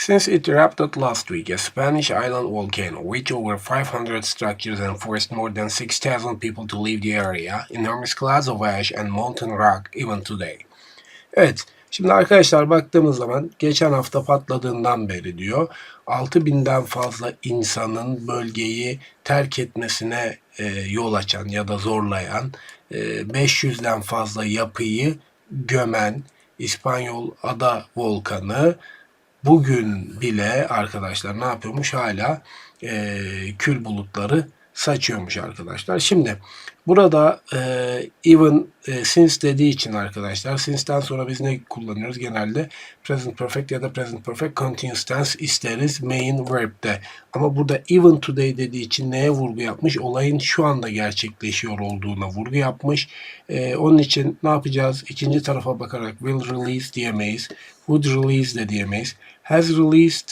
Since it erupted last week, a Spanish island volcano with over 500 structures and forced more than 6,000 people to leave the area, enormous clouds of ash and molten rock even today. Evet, şimdi arkadaşlar baktığımız zaman geçen hafta patladığından beri diyor 6000'den fazla insanın bölgeyi terk etmesine e, yol açan ya da zorlayan e, 500'den fazla yapıyı gömen İspanyol ada volkanı bugün bile arkadaşlar ne yapıyormuş hala e, kül bulutları saçıyormuş arkadaşlar. Şimdi burada e, even e, since dediği için arkadaşlar since'den sonra biz ne kullanıyoruz? Genelde present perfect ya da present perfect continuous tense isteriz main verb'de. Ama burada even today dediği için neye vurgu yapmış? Olayın şu anda gerçekleşiyor olduğuna vurgu yapmış. E, onun için ne yapacağız? İkinci tarafa bakarak will release diyemeyiz. Would release de diyemeyiz. Has released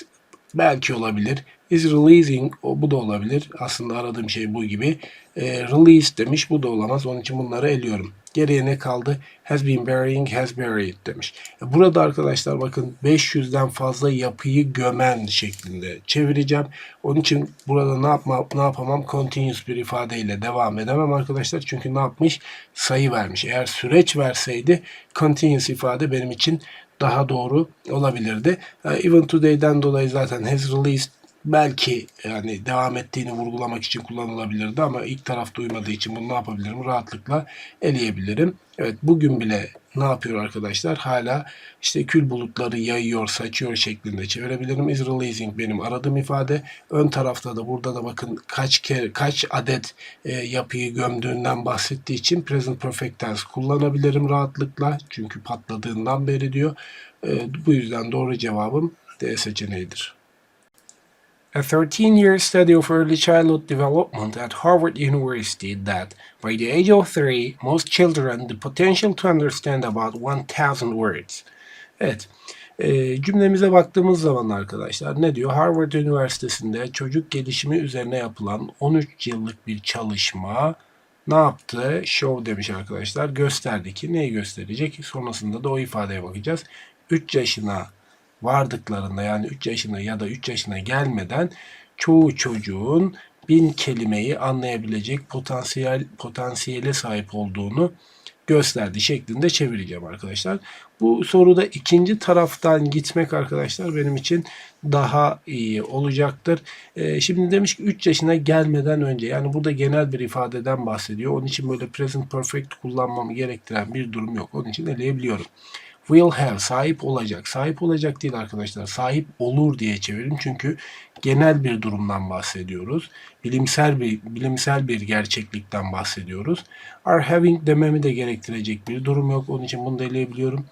belki olabilir. Is releasing o bu da olabilir. Aslında aradığım şey bu gibi. E, release demiş bu da olamaz. Onun için bunları eliyorum. Geriye ne kaldı? Has been burying, has buried demiş. E, Burada arkadaşlar bakın 500'den fazla yapıyı gömen şeklinde çevireceğim. Onun için burada ne yapma, ne yapamam? Continuous bir ifadeyle devam edemem arkadaşlar. Çünkü ne yapmış? Sayı vermiş. Eğer süreç verseydi continuous ifade benim için daha doğru olabilirdi. E, Even today'den dolayı zaten has released belki yani devam ettiğini vurgulamak için kullanılabilirdi ama ilk taraf duymadığı için bunu ne yapabilirim? Rahatlıkla eleyebilirim. Evet bugün bile ne yapıyor arkadaşlar? Hala işte kül bulutları yayıyor, saçıyor şeklinde çevirebilirim. Is releasing benim aradığım ifade. Ön tarafta da burada da bakın kaç kere kaç adet e, yapıyı gömdüğünden bahsettiği için present perfect tense kullanabilirim rahatlıkla. Çünkü patladığından beri diyor. E, bu yüzden doğru cevabım D seçeneğidir. A 13-year study of early childhood development at Harvard University that, by the age of three, most children the potential to understand about 1,000 words. Evet, e, cümlemize baktığımız zaman arkadaşlar ne diyor? Harvard Üniversitesi'nde çocuk gelişimi üzerine yapılan 13 yıllık bir çalışma ne yaptı? Show demiş arkadaşlar. Gösterdi ki neyi gösterecek? Sonrasında da o ifadeye bakacağız. 3 yaşına vardıklarında yani 3 yaşına ya da 3 yaşına gelmeden çoğu çocuğun bin kelimeyi anlayabilecek potansiyel potansiyele sahip olduğunu gösterdi şeklinde çevireceğim arkadaşlar. Bu soruda ikinci taraftan gitmek arkadaşlar benim için daha iyi olacaktır. Ee, şimdi demiş ki 3 yaşına gelmeden önce yani burada genel bir ifadeden bahsediyor. Onun için böyle present perfect kullanmamı gerektiren bir durum yok. Onun için eleyebiliyorum will have sahip olacak. Sahip olacak değil arkadaşlar. Sahip olur diye çevirin. Çünkü genel bir durumdan bahsediyoruz. Bilimsel bir bilimsel bir gerçeklikten bahsediyoruz. Are having dememi de gerektirecek bir durum yok. Onun için bunu da.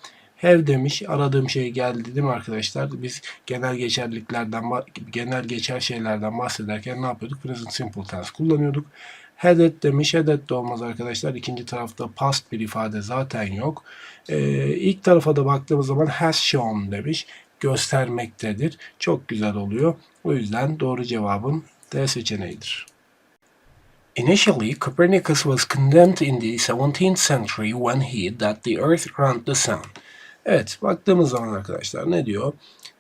Have demiş. Aradığım şey geldi değil arkadaşlar? Biz genel geçerliklerden, genel geçer şeylerden bahsederken ne yapıyorduk? Present simple tense kullanıyorduk. Had it demiş. Had it de olmaz arkadaşlar. İkinci tarafta past bir ifade zaten yok. Ee, ilk tarafa da baktığımız zaman has shown demiş. Göstermektedir. Çok güzel oluyor. O yüzden doğru cevabım D seçeneğidir. Initially, Copernicus was condemned in the 17th century when he that the earth round the sun. Evet, baktığımız zaman arkadaşlar ne diyor?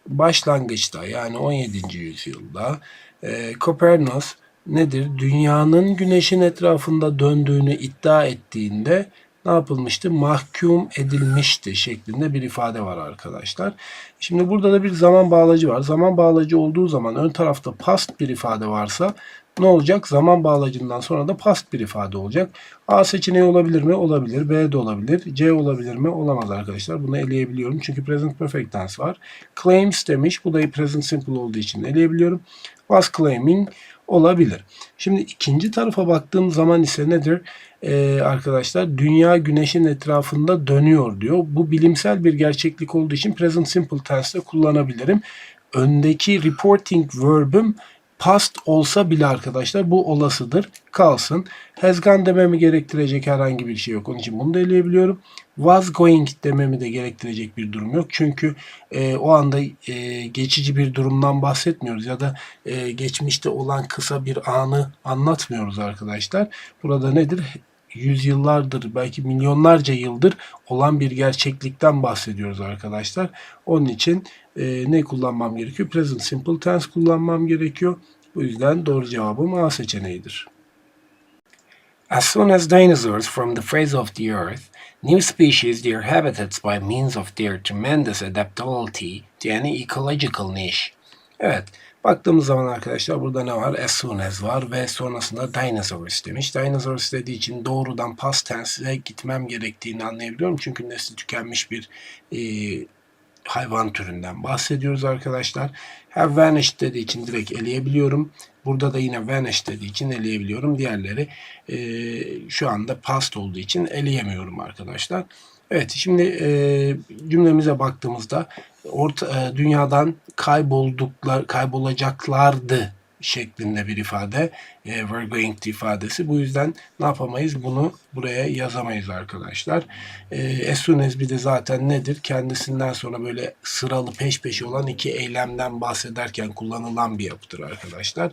Başlangıçta yani 17. yüzyılda e, Kopernikus nedir? Dünyanın güneşin etrafında döndüğünü iddia ettiğinde ne yapılmıştı? Mahkum edilmişti şeklinde bir ifade var arkadaşlar. Şimdi burada da bir zaman bağlacı var. Zaman bağlacı olduğu zaman ön tarafta past bir ifade varsa ne olacak? Zaman bağlacından sonra da past bir ifade olacak. A seçeneği olabilir mi? Olabilir. B de olabilir. C olabilir mi? Olamaz arkadaşlar. Bunu eleyebiliyorum. Çünkü present perfect tense var. Claims demiş. Bu da present simple olduğu için eleyebiliyorum. Was claiming olabilir. Şimdi ikinci tarafa baktığım zaman ise nedir? Ee, arkadaşlar dünya güneşin etrafında dönüyor diyor. Bu bilimsel bir gerçeklik olduğu için present simple tense'de kullanabilirim. Öndeki reporting verb'üm past olsa bile arkadaşlar bu olasıdır. Kalsın. Has gone dememi gerektirecek herhangi bir şey yok. Onun için bunu da eleyebiliyorum. Was going dememi de gerektirecek bir durum yok. Çünkü e, o anda e, geçici bir durumdan bahsetmiyoruz ya da e, geçmişte olan kısa bir anı anlatmıyoruz arkadaşlar. Burada nedir? Yüzyıllardır belki milyonlarca yıldır olan bir gerçeklikten bahsediyoruz arkadaşlar. Onun için e, ne kullanmam gerekiyor? Present simple tense kullanmam gerekiyor. Bu yüzden doğru cevabım A seçeneğidir. As soon as dinosaurs from the face of the earth, new species their habitats by means of their tremendous adaptability to any ecological niche. Evet, baktığımız zaman arkadaşlar burada ne var? As soon as var ve sonrasında dinosaurs demiş. Dinosaurs dediği için doğrudan past tense'e gitmem gerektiğini anlayabiliyorum. Çünkü nesli tükenmiş bir e, hayvan türünden bahsediyoruz arkadaşlar. Have vanished dediği için direkt eleyebiliyorum. Burada da yine vanished dediği için eleyebiliyorum. Diğerleri e, şu anda past olduğu için eleyemiyorum arkadaşlar. Evet şimdi e, cümlemize baktığımızda orta, e, dünyadan kaybolduklar kaybolacaklardı şeklinde bir ifade. E, were going to ifadesi. Bu yüzden ne yapamayız? Bunu buraya yazamayız arkadaşlar. E, as soon as bir de zaten nedir? Kendisinden sonra böyle sıralı peş peşe olan iki eylemden bahsederken kullanılan bir yapıdır arkadaşlar.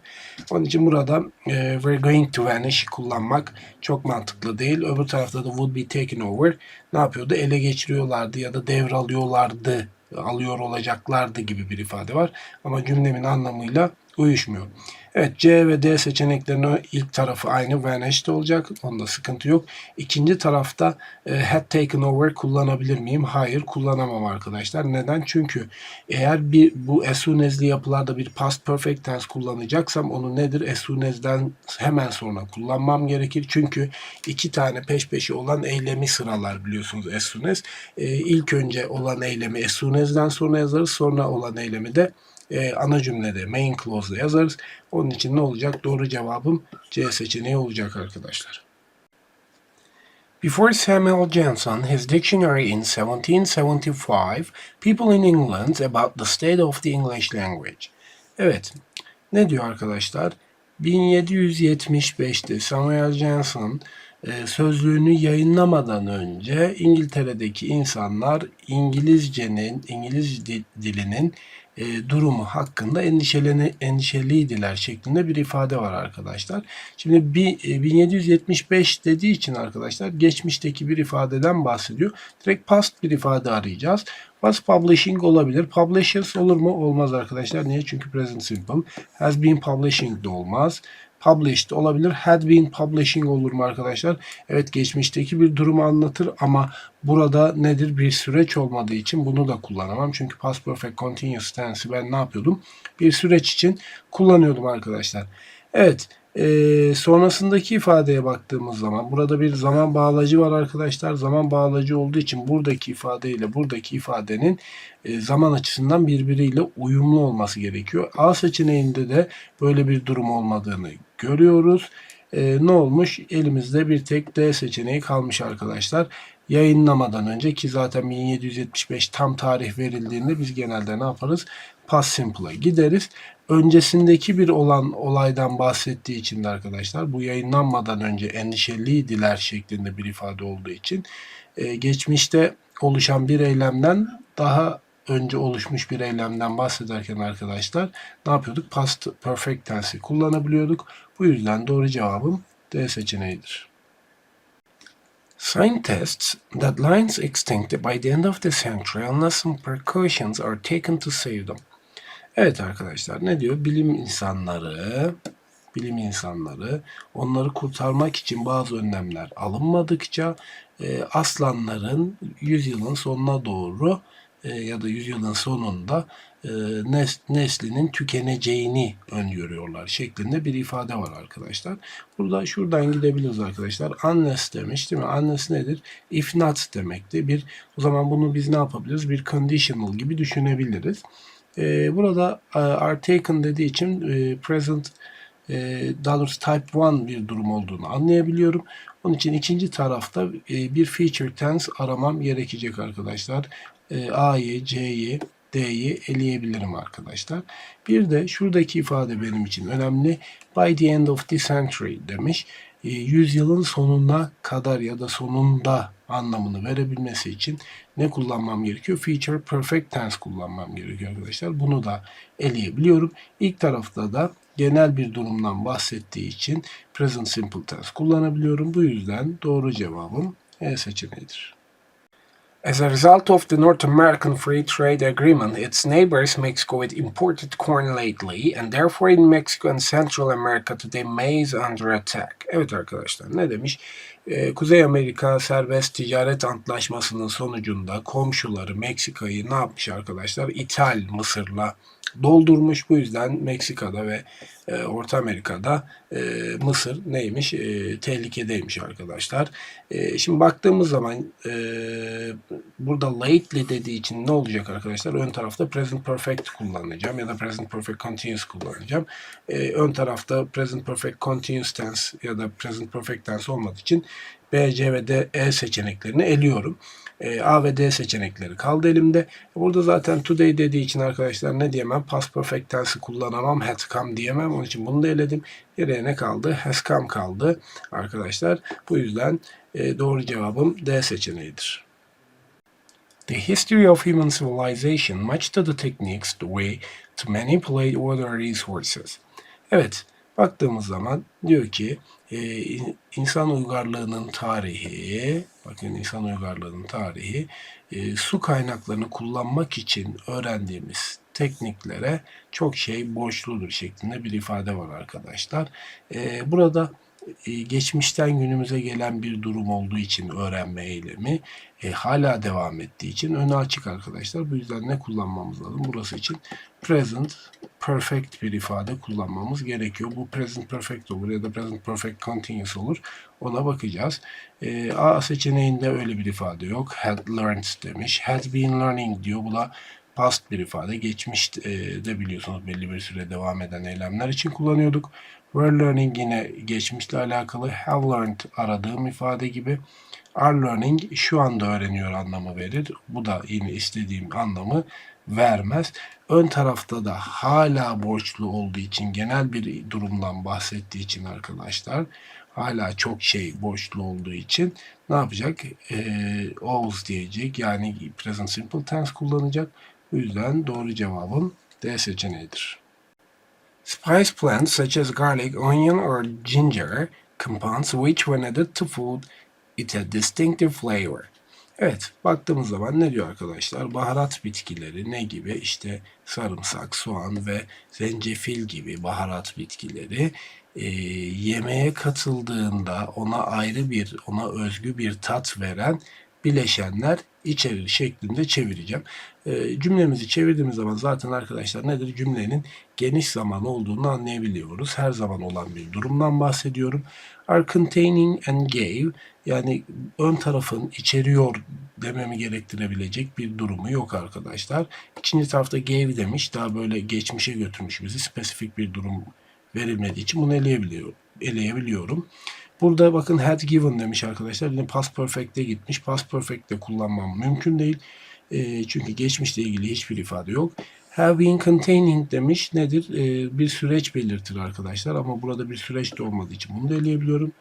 Onun için burada e, we're going to vanish kullanmak çok mantıklı değil. Öbür tarafta da would be taken over ne yapıyordu? Ele geçiriyorlardı ya da devralıyorlardı alıyor olacaklardı gibi bir ifade var. Ama cümlemin anlamıyla uyuşmuyor. Evet C ve D seçeneklerinin ilk tarafı aynı vanished olacak. Onda sıkıntı yok. İkinci tarafta e, had taken over kullanabilir miyim? Hayır kullanamam arkadaşlar. Neden? Çünkü eğer bir bu as soon as'li yapılarda bir past perfect tense kullanacaksam onu nedir? As soon as'den hemen sonra kullanmam gerekir. Çünkü iki tane peş peşe olan eylemi sıralar biliyorsunuz as soon as. E, ilk önce olan eylemi as soon as'den sonra yazarız. Sonra olan eylemi de e, ana cümlede main clause'da yazarız. Onun için ne olacak? Doğru cevabım C seçeneği olacak arkadaşlar. Before Samuel Johnson, his dictionary in 1775, people in England about the state of the English language. Evet, ne diyor arkadaşlar? 1775'te Samuel Johnson sözlüğünü yayınlamadan önce İngiltere'deki insanlar İngilizcenin, İngiliz dilinin e, durumu hakkında endişeleni, endişeliydiler şeklinde bir ifade var arkadaşlar. Şimdi bir, e, 1775 dediği için arkadaşlar geçmişteki bir ifadeden bahsediyor. Direkt past bir ifade arayacağız. Was publishing olabilir. Publishers olur mu? Olmaz arkadaşlar. Niye? Çünkü present simple. Has been publishing de olmaz published olabilir. Had been publishing olur mu arkadaşlar? Evet geçmişteki bir durumu anlatır ama burada nedir? Bir süreç olmadığı için bunu da kullanamam. Çünkü past perfect continuous tense'i ben ne yapıyordum? Bir süreç için kullanıyordum arkadaşlar. Evet. E, sonrasındaki ifadeye baktığımız zaman burada bir zaman bağlacı var arkadaşlar. Zaman bağlacı olduğu için buradaki ifade ile buradaki ifadenin e, zaman açısından birbiriyle uyumlu olması gerekiyor. A seçeneğinde de böyle bir durum olmadığını görüyoruz. E, ne olmuş? Elimizde bir tek D seçeneği kalmış arkadaşlar. Yayınlamadan önce ki zaten 1775 tam tarih verildiğinde biz genelde ne yaparız? Past Simple'a gideriz. Öncesindeki bir olan olaydan bahsettiği için de arkadaşlar bu yayınlanmadan önce endişeliydiler şeklinde bir ifade olduğu için e, geçmişte oluşan bir eylemden daha önce oluşmuş bir eylemden bahsederken arkadaşlar ne yapıyorduk? Past perfect tense'i kullanabiliyorduk. Bu yüzden doğru cevabım D seçeneğidir. Scientists that lines extinct by the end of the century unless some precautions are taken to save them. Evet arkadaşlar ne diyor? Bilim insanları bilim insanları onları kurtarmak için bazı önlemler alınmadıkça e, aslanların yüzyılın sonuna doğru e, ya da yüzyılın sonunda e, nes, neslinin tükeneceğini öngörüyorlar şeklinde bir ifade var arkadaşlar. Burada şuradan gidebiliriz arkadaşlar. Unless demiş değil mi? Unless nedir? If demekti. Bir, o zaman bunu biz ne yapabiliriz? Bir conditional gibi düşünebiliriz. E, burada e, are taken dediği için e, present e, daha doğrusu type 1 bir durum olduğunu anlayabiliyorum. Onun için ikinci tarafta e, bir feature tense aramam gerekecek arkadaşlar. E, A'yı, C'yi, D'yi eleyebilirim arkadaşlar. Bir de şuradaki ifade benim için önemli. By the end of the century demiş. E, yüzyılın sonuna kadar ya da sonunda anlamını verebilmesi için ne kullanmam gerekiyor? Feature perfect tense kullanmam gerekiyor arkadaşlar. Bunu da eleyebiliyorum. İlk tarafta da genel bir durumdan bahsettiği için present simple tense kullanabiliyorum. Bu yüzden doğru cevabım E seçeneğidir. As a result of the North American Free Trade Agreement, its neighbors Mexico had imported corn lately, and therefore in Mexico and Central America today maize under attack. Evet arkadaşlar ne demiş? Ee, Kuzey Amerika Serbest Ticaret Antlaşması'nın sonucunda komşuları Meksika'yı ne yapmış arkadaşlar? İthal Mısır'la doldurmuş. Bu yüzden Meksika'da ve e, Orta Amerika'da e, Mısır neymiş? E, tehlikedeymiş arkadaşlar. E, şimdi baktığımız zaman burada lately dediği için ne olacak arkadaşlar? Ön tarafta present perfect kullanacağım ya da present perfect continuous kullanacağım. Ön tarafta present perfect continuous tense ya da present perfect tense olmadığı için B, C ve D, E seçeneklerini eliyorum. E, A ve D seçenekleri kaldı elimde. Burada zaten today dediği için arkadaşlar ne diyemem? Past perfect tense'i kullanamam. Had come diyemem. Onun için bunu da eledim. Geriye ne kaldı? Has come kaldı arkadaşlar. Bu yüzden e, doğru cevabım D seçeneğidir. The history of human civilization much to the techniques the way to manipulate other resources. Evet, baktığımız zaman diyor ki e, in- insan uygarlığının tarihi, bakın insan uygarlığının tarihi e, su kaynaklarını kullanmak için öğrendiğimiz tekniklere çok şey borçludur şeklinde bir ifade var arkadaşlar. E, burada geçmişten günümüze gelen bir durum olduğu için öğrenme eylemi e, hala devam ettiği için önü açık arkadaşlar. Bu yüzden ne kullanmamız lazım? Burası için present perfect bir ifade kullanmamız gerekiyor. Bu present perfect olur ya da present perfect continuous olur. Ona bakacağız. E, A seçeneğinde öyle bir ifade yok. Had learned demiş. Had been learning diyor. Bu da past bir ifade. Geçmiş e, de biliyorsunuz belli bir süre devam eden eylemler için kullanıyorduk. Were learning yine geçmişle alakalı. Have learned aradığım ifade gibi. Are learning şu anda öğreniyor anlamı verir. Bu da yine istediğim anlamı vermez. Ön tarafta da hala borçlu olduğu için genel bir durumdan bahsettiği için arkadaşlar hala çok şey borçlu olduğu için ne yapacak? Ee, owes diyecek yani present simple tense kullanacak. Bu yüzden doğru cevabım D seçeneğidir. Spice plants such as garlic, onion, or ginger compounds which when added to food it a distinctive flavor. Evet, baktığımız zaman ne diyor arkadaşlar? Baharat bitkileri ne gibi? İşte sarımsak, soğan ve zencefil gibi baharat bitkileri e, yemeğe katıldığında ona ayrı bir, ona özgü bir tat veren bileşenler içerir şeklinde çevireceğim. E, cümlemizi çevirdiğimiz zaman zaten arkadaşlar nedir? Cümlenin geniş zaman olduğunu anlayabiliyoruz. Her zaman olan bir durumdan bahsediyorum. Are containing and gave yani ön tarafın içeriyor dememi gerektirebilecek bir durumu yok arkadaşlar. İkinci tarafta gave demiş. Daha böyle geçmişe götürmüş bizi. Spesifik bir durum verilmediği için bunu eleyebiliyorum. eleyebiliyorum. Burada bakın had given demiş arkadaşlar. Yine past perfect'e gitmiş. Past perfect'te kullanmam mümkün değil. E, çünkü geçmişle ilgili hiçbir ifade yok. Have been containing demiş. Nedir? E, bir süreç belirtir arkadaşlar. Ama burada bir süreç de olmadığı için bunu da eleyebiliyorum.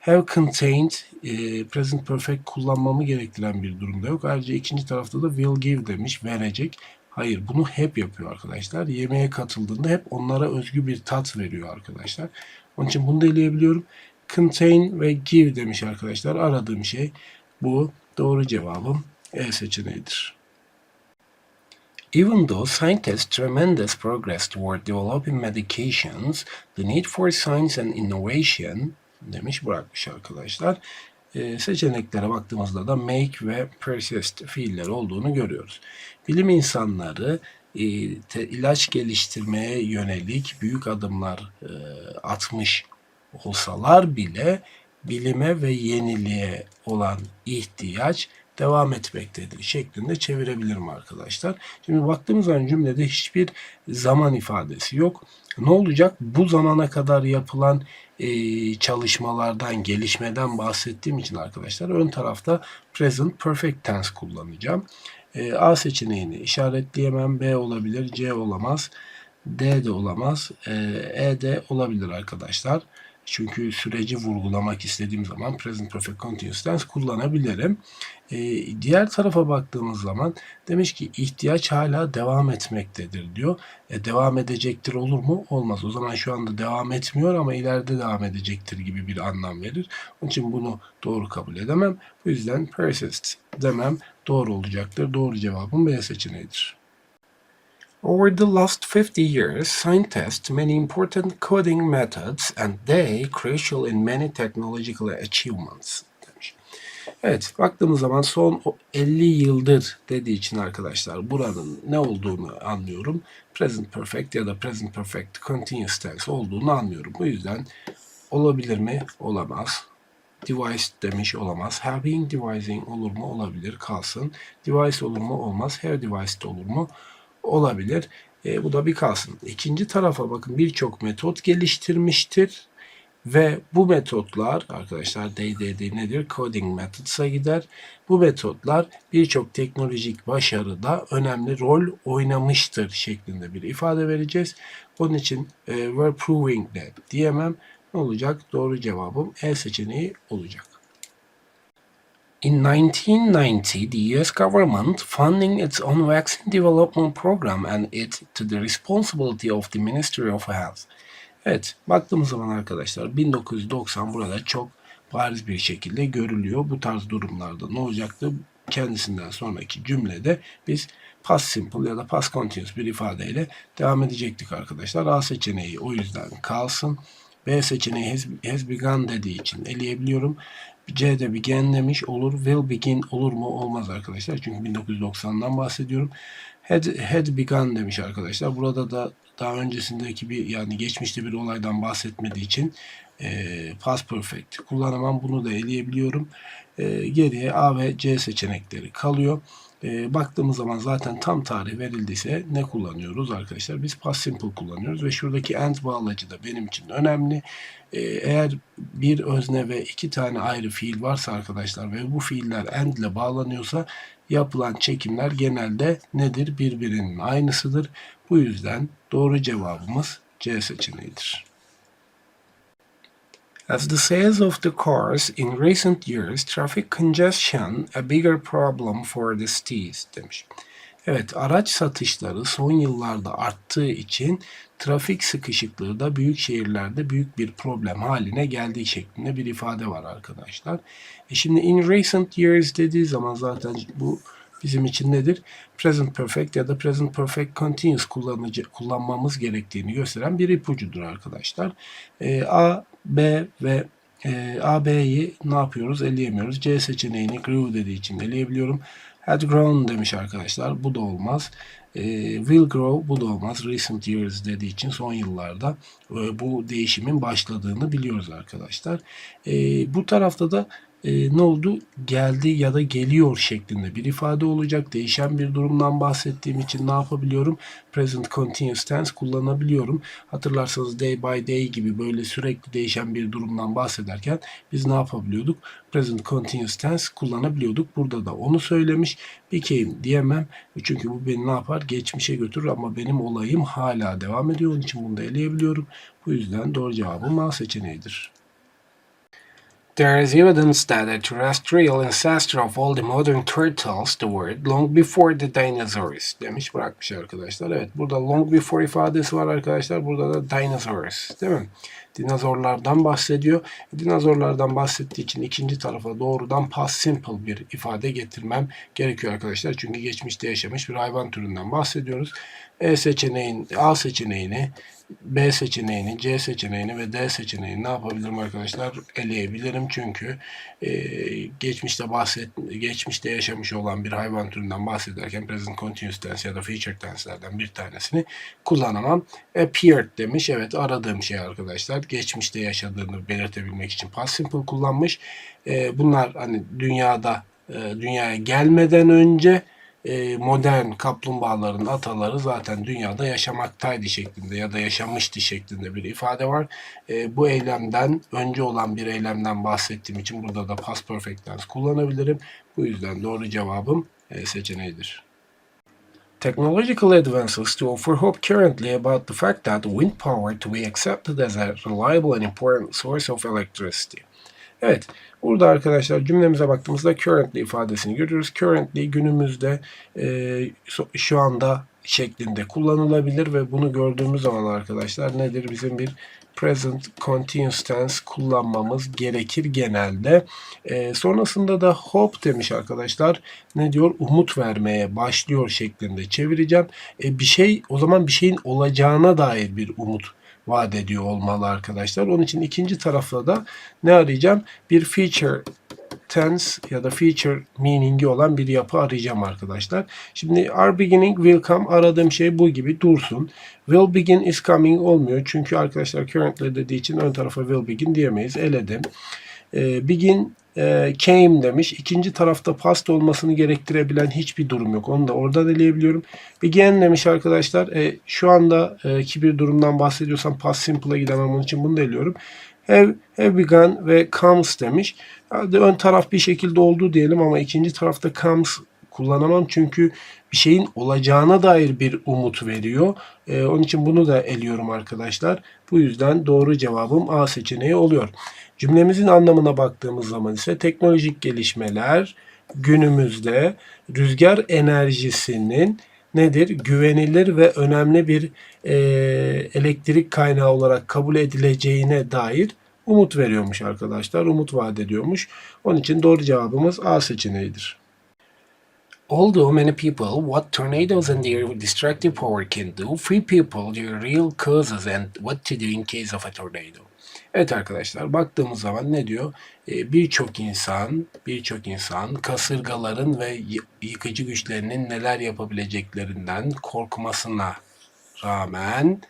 Have contained e, present perfect kullanmamı gerektiren bir durumda yok. Ayrıca ikinci tarafta da will give demiş. Verecek. Hayır bunu hep yapıyor arkadaşlar. Yemeğe katıldığında hep onlara özgü bir tat veriyor arkadaşlar. Onun için bunu da eleyebiliyorum. Contain ve give demiş arkadaşlar. Aradığım şey bu. Doğru cevabım E seçeneğidir. Even though scientists tremendous progress toward developing medications, the need for science and innovation demiş bırakmış arkadaşlar. Ee, seçeneklere baktığımızda da make ve persist fiiller olduğunu görüyoruz. Bilim insanları e, ilaç geliştirmeye yönelik büyük adımlar e, atmış olsalar bile bilime ve yeniliğe olan ihtiyaç devam etmektedir şeklinde çevirebilirim arkadaşlar. Şimdi baktığımız zaman cümlede hiçbir zaman ifadesi yok. Ne olacak? Bu zamana kadar yapılan e, çalışmalardan, gelişmeden bahsettiğim için arkadaşlar ön tarafta present perfect tense kullanacağım. E, A seçeneğini işaretleyemem. B olabilir, C olamaz, D de olamaz, e, E de olabilir arkadaşlar. Çünkü süreci vurgulamak istediğim zaman present perfect continuous tense kullanabilirim. Ee, diğer tarafa baktığımız zaman demiş ki ihtiyaç hala devam etmektedir diyor. E, devam edecektir olur mu? Olmaz. O zaman şu anda devam etmiyor ama ileride devam edecektir gibi bir anlam verir. Onun için bunu doğru kabul edemem. Bu yüzden persist demem doğru olacaktır. Doğru cevabım B seçeneğidir. Over the last 50 years, scientists many important coding methods and they crucial in many technological achievements. Evet, baktığımız zaman son o 50 yıldır dediği için arkadaşlar buranın ne olduğunu anlıyorum. Present perfect ya da present perfect continuous tense olduğunu anlıyorum. Bu yüzden olabilir mi? Olamaz. Device demiş olamaz. Having devising olur mu? Olabilir. Kalsın. Device olur mu? Olmaz. Have devised olur mu? Olabilir. E, bu da bir kalsın. İkinci tarafa bakın birçok metot geliştirmiştir. Ve bu metotlar arkadaşlar DDD nedir? Coding Methods'a gider. Bu metotlar birçok teknolojik başarıda önemli rol oynamıştır şeklinde bir ifade vereceğiz. Onun için e, we're proving that diyemem. Ne olacak? Doğru cevabım E seçeneği olacak. In 1990, the US government funding its own vaccine development program and it to the responsibility of the Ministry of Health. Evet, baktığımız zaman arkadaşlar 1990 burada çok bariz bir şekilde görülüyor. Bu tarz durumlarda ne olacaktı? Kendisinden sonraki cümlede biz past simple ya da past continuous bir ifadeyle devam edecektik arkadaşlar. A seçeneği o yüzden kalsın. B seçeneği has, has begun dediği için eleyebiliyorum. C'de began demiş olur. Will begin olur mu? Olmaz arkadaşlar. Çünkü 1990'dan bahsediyorum. Had, had begun demiş arkadaşlar. Burada da daha öncesindeki bir yani geçmişte bir olaydan bahsetmediği için e, past perfect kullanamam. Bunu da eleyebiliyorum. E, geriye A ve C seçenekleri kalıyor. E, baktığımız zaman zaten tam tarih verildiyse ne kullanıyoruz arkadaşlar? Biz past simple kullanıyoruz ve şuradaki and bağlacı da benim için önemli. E, eğer bir özne ve iki tane ayrı fiil varsa arkadaşlar ve bu fiiller and ile bağlanıyorsa yapılan çekimler genelde nedir? Birbirinin aynısıdır. Bu yüzden doğru cevabımız C seçeneğidir. As the sales of the cars in recent years, traffic congestion a bigger problem for the cities demiş. Evet, araç satışları son yıllarda arttığı için trafik sıkışıklığı da büyük şehirlerde büyük bir problem haline geldiği şeklinde bir ifade var arkadaşlar. E şimdi in recent years dediği zaman zaten bu bizim için nedir? Present perfect ya da present perfect continuous kullanıcı, kullanmamız gerektiğini gösteren bir ipucudur arkadaşlar. E, A, B ve e, A, B'yi ne yapıyoruz? Eleyemiyoruz. C seçeneğini grew dediği için eleyebiliyorum. Had grown demiş arkadaşlar. Bu da olmaz. E, will grow bu da olmaz. Recent years dediği için son yıllarda e, bu değişimin başladığını biliyoruz arkadaşlar. E, bu tarafta da e, ne oldu? Geldi ya da geliyor şeklinde bir ifade olacak. Değişen bir durumdan bahsettiğim için ne yapabiliyorum? Present continuous tense kullanabiliyorum. Hatırlarsanız day by day gibi böyle sürekli değişen bir durumdan bahsederken biz ne yapabiliyorduk? Present continuous tense kullanabiliyorduk. Burada da onu söylemiş. Became diyemem. Çünkü bu beni ne yapar? Geçmişe götürür ama benim olayım hala devam ediyor. Onun için bunu da eleyebiliyorum. Bu yüzden doğru cevabım A seçeneğidir. There is evidence that a terrestrial ancestor of all the modern turtles, the word, long before the dinosaurs demiş bırakmış arkadaşlar. Evet burada long before ifadesi var arkadaşlar. Burada da dinosaurs değil mi? Dinozorlardan bahsediyor. Dinozorlardan bahsettiği için ikinci tarafa doğrudan past simple bir ifade getirmem gerekiyor arkadaşlar. Çünkü geçmişte yaşamış bir hayvan türünden bahsediyoruz. E seçeneğin, A seçeneğini, B seçeneğini, C seçeneğini ve D seçeneğini ne yapabilirim arkadaşlar? Eleyebilirim çünkü e, geçmişte bahset, geçmişte yaşamış olan bir hayvan türünden bahsederken present continuous tense ya da future tense'lerden bir tanesini kullanamam. Appeared demiş. Evet aradığım şey arkadaşlar. Geçmişte yaşadığını belirtebilmek için past simple kullanmış. E, bunlar hani dünyada e, dünyaya gelmeden önce e, modern kaplumbağaların ataları zaten dünyada yaşamaktaydı şeklinde ya da yaşamıştı şeklinde bir ifade var. Bu eylemden önce olan bir eylemden bahsettiğim için burada da past perfect tense kullanabilirim. Bu yüzden doğru cevabım e, seçeneğidir. Technological advances to offer hope currently about the fact that wind power to be accepted as a reliable and important source of electricity. Evet, burada arkadaşlar cümlemize baktığımızda currently ifadesini görüyoruz. Currently günümüzde e, şu anda şeklinde kullanılabilir ve bunu gördüğümüz zaman arkadaşlar nedir? Bizim bir present continuous tense kullanmamız gerekir genelde. E, sonrasında da hope demiş arkadaşlar. Ne diyor? Umut vermeye başlıyor şeklinde çevireceğim. E, bir şey o zaman bir şeyin olacağına dair bir umut vaat ediyor olmalı arkadaşlar. Onun için ikinci tarafta da ne arayacağım? Bir feature tense ya da feature meaning'i olan bir yapı arayacağım arkadaşlar. Şimdi are beginning will come aradığım şey bu gibi dursun. Will begin is coming olmuyor. Çünkü arkadaşlar currently dediği için ön tarafa will begin diyemeyiz. Eledim. Ee, begin e, came demiş. İkinci tarafta past olmasını gerektirebilen hiçbir durum yok. Onu da oradan eleyebiliyorum. Began demiş arkadaşlar. E, şu anda e, ki bir durumdan bahsediyorsam past simple'a gidemem. Onun için bunu da eliyorum. Have, have begun ve comes demiş. Ön taraf bir şekilde oldu diyelim ama ikinci tarafta comes kullanamam çünkü bir şeyin olacağına dair bir umut veriyor. Ee, onun için bunu da eliyorum arkadaşlar. Bu yüzden doğru cevabım A seçeneği oluyor. Cümlemizin anlamına baktığımız zaman ise teknolojik gelişmeler günümüzde rüzgar enerjisinin nedir? Güvenilir ve önemli bir e, elektrik kaynağı olarak kabul edileceğine dair umut veriyormuş arkadaşlar. Umut vaat ediyormuş. Onun için doğru cevabımız A seçeneğidir. Although many people what tornadoes and their destructive power can do, few people their real causes and what to do in case of a tornado. Evet arkadaşlar baktığımız zaman ne diyor? Ee, birçok insan, birçok insan kasırgaların ve yıkıcı güçlerinin neler yapabileceklerinden korkmasına rağmen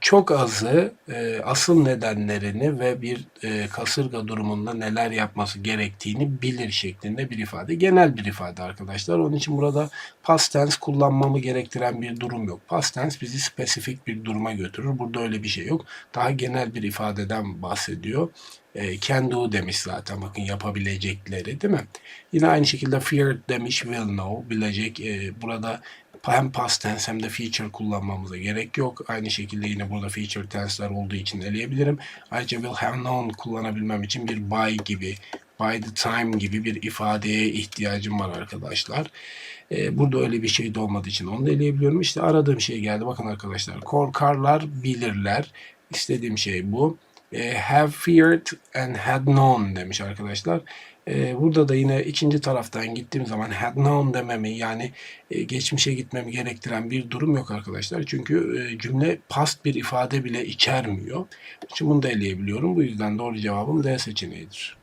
çok azı e, asıl nedenlerini ve bir e, kasırga durumunda neler yapması gerektiğini bilir şeklinde bir ifade. Genel bir ifade arkadaşlar. Onun için burada past tense kullanmamı gerektiren bir durum yok. Past tense bizi spesifik bir duruma götürür. Burada öyle bir şey yok. Daha genel bir ifadeden bahsediyor. E, can do demiş zaten bakın yapabilecekleri değil mi? Yine aynı şekilde fear demiş will know bilecek. Burada hem past tense hem de future kullanmamıza gerek yok. Aynı şekilde yine burada future tense'ler olduğu için eleyebilirim. Ayrıca will have known kullanabilmem için bir by gibi, by the time gibi bir ifadeye ihtiyacım var arkadaşlar. Ee, burada öyle bir şey de olmadığı için onu da eleyebiliyorum. İşte aradığım şey geldi. Bakın arkadaşlar korkarlar, bilirler. İstediğim şey bu. Ee, have feared and had known demiş arkadaşlar. Ee, burada da yine ikinci taraftan gittiğim zaman had known dememi yani e, geçmişe gitmemi gerektiren bir durum yok arkadaşlar. Çünkü e, cümle past bir ifade bile içermiyor. Şimdi bunu da eleyebiliyorum. Bu yüzden doğru cevabım D seçeneğidir.